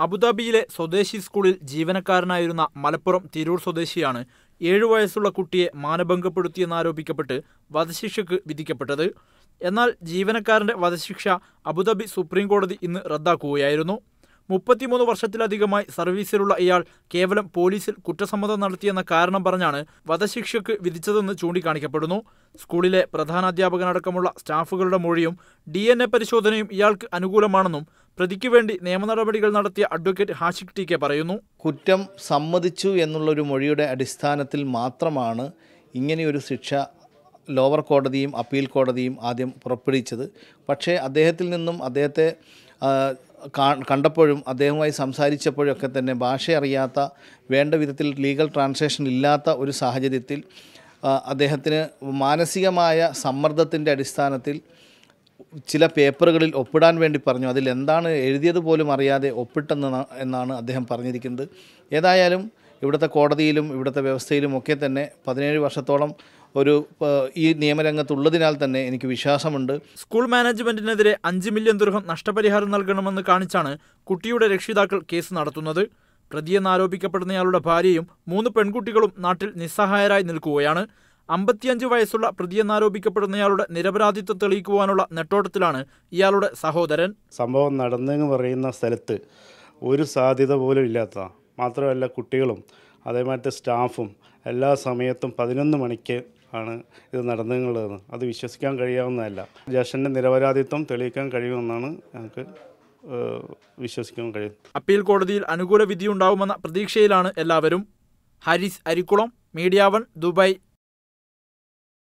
അബുദാബിയിലെ സ്വദേശി സ്കൂളിൽ ജീവനക്കാരനായിരുന്ന മലപ്പുറം തിരൂർ സ്വദേശിയാണ് ഏഴു വയസ്സുള്ള കുട്ടിയെ മാനഭംഗപ്പെടുത്തിയെന്നാരോപിക്കപ്പെട്ട് വധശിക്ഷയ്ക്ക് വിധിക്കപ്പെട്ടത്. എന്നാൽ ജീവനക്കാരന്റെ വധശിക്ഷ അബുദാബി സുപ്രീം കോടതി ഇന്ന് റദ്ദാക്കുകയായിരുന്നു. മുപ്പത്തിമൂന്ന് വർഷത്തിലധികമായി സർവീസിലുള്ള ഇയാൾ കേവലം പോലീസിൽ കുറ്റസമ്മതം നടത്തിയെന്ന കാരണം പറഞ്ഞാണ് വധശിക്ഷയ്ക്ക് വിധിച്ചതെന്ന് ചൂണ്ടിക്കാണിക്കപ്പെടുന്നു. സ്കൂളിലെ പ്രധാനാധ്യാപകനടക്കമുള്ള സ്റ്റാഫുകളുടെ മൊഴിയും ഡി പരിശോധനയും ഇയാൾക്ക് അനുകൂലമാണെന്നും പ്രതിക്ക് വേണ്ടി നിയമ നടപടികൾ നടത്തിയ അഡ്വക്കേറ്റ് ഹാഷിഖ് ടി കെ പറയുന്നു. കുറ്റം സമ്മതിച്ചു എന്നുള്ളൊരു മൊഴിയുടെ അടിസ്ഥാനത്തിൽ മാത്രമാണ് ഇങ്ങനെയൊരു ശിക്ഷ ലോവർ കോടതിയും അപ്പീൽ കോടതിയും ആദ്യം പുറപ്പെടുവിച്ചത്. പക്ഷേ അദ്ദേഹത്തിൽ നിന്നും അദ്ദേഹത്തെ കണ്ടപ്പോഴും അദ്ദേഹവുമായി സംസാരിച്ചപ്പോഴൊക്കെ തന്നെ ഭാഷ അറിയാത്ത വേണ്ട വിധത്തിൽ ലീഗൽ ട്രാൻസാക്ഷൻ ഇല്ലാത്ത ഒരു സാഹചര്യത്തിൽ അദ്ദേഹത്തിന് മാനസികമായ സമ്മർദ്ദത്തിന്റെ അടിസ്ഥാനത്തിൽ ചില പേപ്പറുകളിൽ ഒപ്പിടാൻ വേണ്ടി പറഞ്ഞു. അതിൽ എന്താണ് എഴുതിയത് പോലും അറിയാതെ ഒപ്പിട്ടെന്ന് എന്നാണ് അദ്ദേഹം പറഞ്ഞിരിക്കുന്നത്. ഏതായാലും ഇവിടുത്തെ കോടതിയിലും ഇവിടുത്തെ വ്യവസ്ഥയിലും ഒക്കെ തന്നെ പതിനേഴ് വർഷത്തോളം ഒരു ഈ നിയമരംഗത്തുള്ളതിനാൽ തന്നെ എനിക്ക് വിശ്വാസമുണ്ട്. സ്കൂൾ മാനേജ്മെന്റിനെതിരെ അഞ്ച് മില്യൺ ദുർഹം നഷ്ടപരിഹാരം നൽകണമെന്ന് കാണിച്ചാണ് കുട്ടിയുടെ രക്ഷിതാക്കൾ കേസ് നടത്തുന്നത്. പ്രതിയെന്നാരോപിക്കപ്പെടുന്നയാളുടെ ഭാര്യയും മൂന്ന് പെൺകുട്ടികളും നാട്ടിൽ നിസ്സഹായരായി നിൽക്കുകയാണ്. അമ്പത്തിയഞ്ച് വയസ്സുള്ള പ്രതിയെന്നാരോപിക്കപ്പെടുന്നയാളുടെ നിരപരാധിത്വം തെളിയിക്കുവാനുള്ള നെട്ടോട്ടത്തിലാണ് ഇയാളുടെ സഹോദരൻ. സംഭവം നടന്നെന്ന് പറയുന്ന സ്ഥലത്ത് ഒരു സാധ്യത പോലും ഇല്ലാത്തതാണ് മാത്രമല്ല കുട്ടികളും അതേമാതിരി സ്റ്റാഫും എല്ലാ സമയത്തും പതിനൊന്ന് മണിക്ക് ആണ് ഇത് നടന്നെന്നുള്ളത് അത് വിശ്വസിക്കാൻ കഴിയാവുന്നതല്ല. ജഷന്റെ നിരപരാധിത്വം തെളിയിക്കാൻ കഴിയുമെന്നാണ് ഞങ്ങൾക്ക് വിശ്വസിക്കാൻ കഴിയും അപ്പീൽ കോടതിയിൽ അനുകൂല വിധിയുണ്ടാവുമെന്ന പ്രതീക്ഷയിലാണ് എല്ലാവരും. Haris Arikkulam media one Dubai.